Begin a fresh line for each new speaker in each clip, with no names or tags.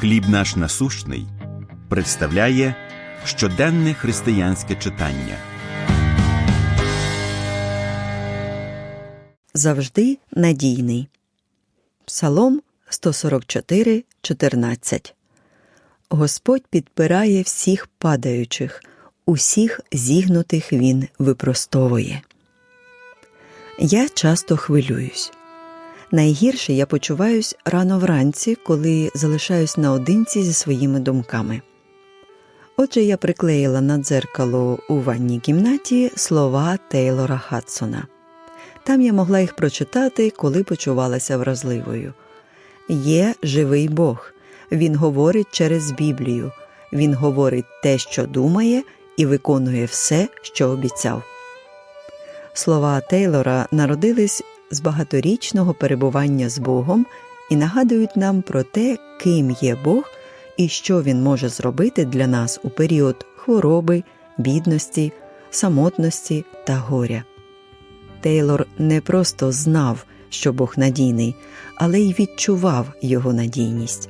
Хліб наш насущний представляє щоденне християнське читання.
Завжди надійний. Псалом 144, 14. Господь підпирає всіх падаючих, усіх зігнутих він випростовує. Я часто хвилююсь. Найгірше я почуваюсь рано вранці, коли залишаюсь наодинці зі своїми думками. Отже, я приклеїла на дзеркало у ванній кімнаті слова Тейлора Хадсона. Там я могла їх прочитати, коли почувалася вразливою. Є живий Бог, Він говорить через Біблію, Він говорить те, що думає, і виконує все, що обіцяв. Слова Тейлора народились з багаторічного перебування з Богом і нагадують нам про те, ким є Бог і що Він може зробити для нас у період хвороби, бідності, самотності та горя. Тейлор не просто знав, що Бог надійний, але й відчував його надійність.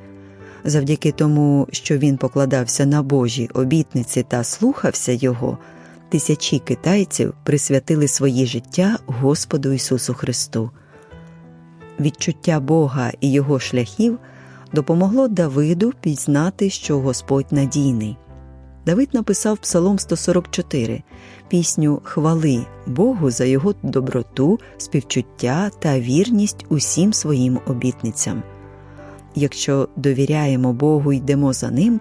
Завдяки тому, що він покладався на Божі обітниці та слухався Його, тисячі китайців присвятили свої життя Господу Ісусу Христу. Відчуття Бога і Його шляхів допомогло Давиду пізнати, що Господь надійний. Давид написав Псалом 144, пісню хвали Богу за його доброту, співчуття та вірність усім своїм обітницям. Якщо довіряємо Богу йдемо за Ним,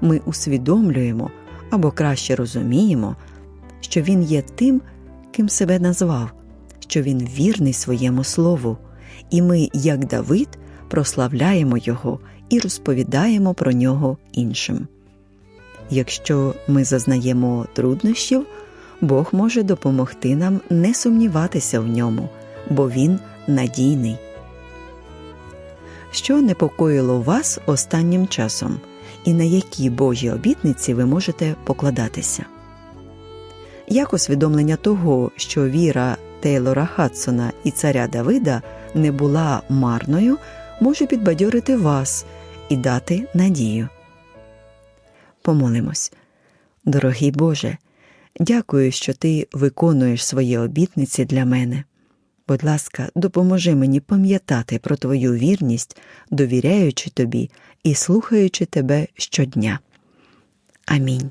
ми усвідомлюємо або краще розуміємо, що Він є тим, ким себе назвав, що Він вірний своєму слову, і ми, як Давид, прославляємо Його і розповідаємо про нього іншим. Якщо ми зазнаємо труднощів, Бог може допомогти нам не сумніватися в ньому, бо Він надійний. Що непокоїло вас останнім часом, і на які Божі обітниці ви можете покладатися? Як усвідомлення того, що віра Тейлора Хадсона і царя Давида не була марною, може підбадьорити вас і дати надію. Помолимось. Дорогий Боже, дякую, що Ти виконуєш свої обітниці для мене. Будь ласка, допоможи мені пам'ятати про Твою вірність, довіряючи Тобі і слухаючи Тебе щодня. Амінь.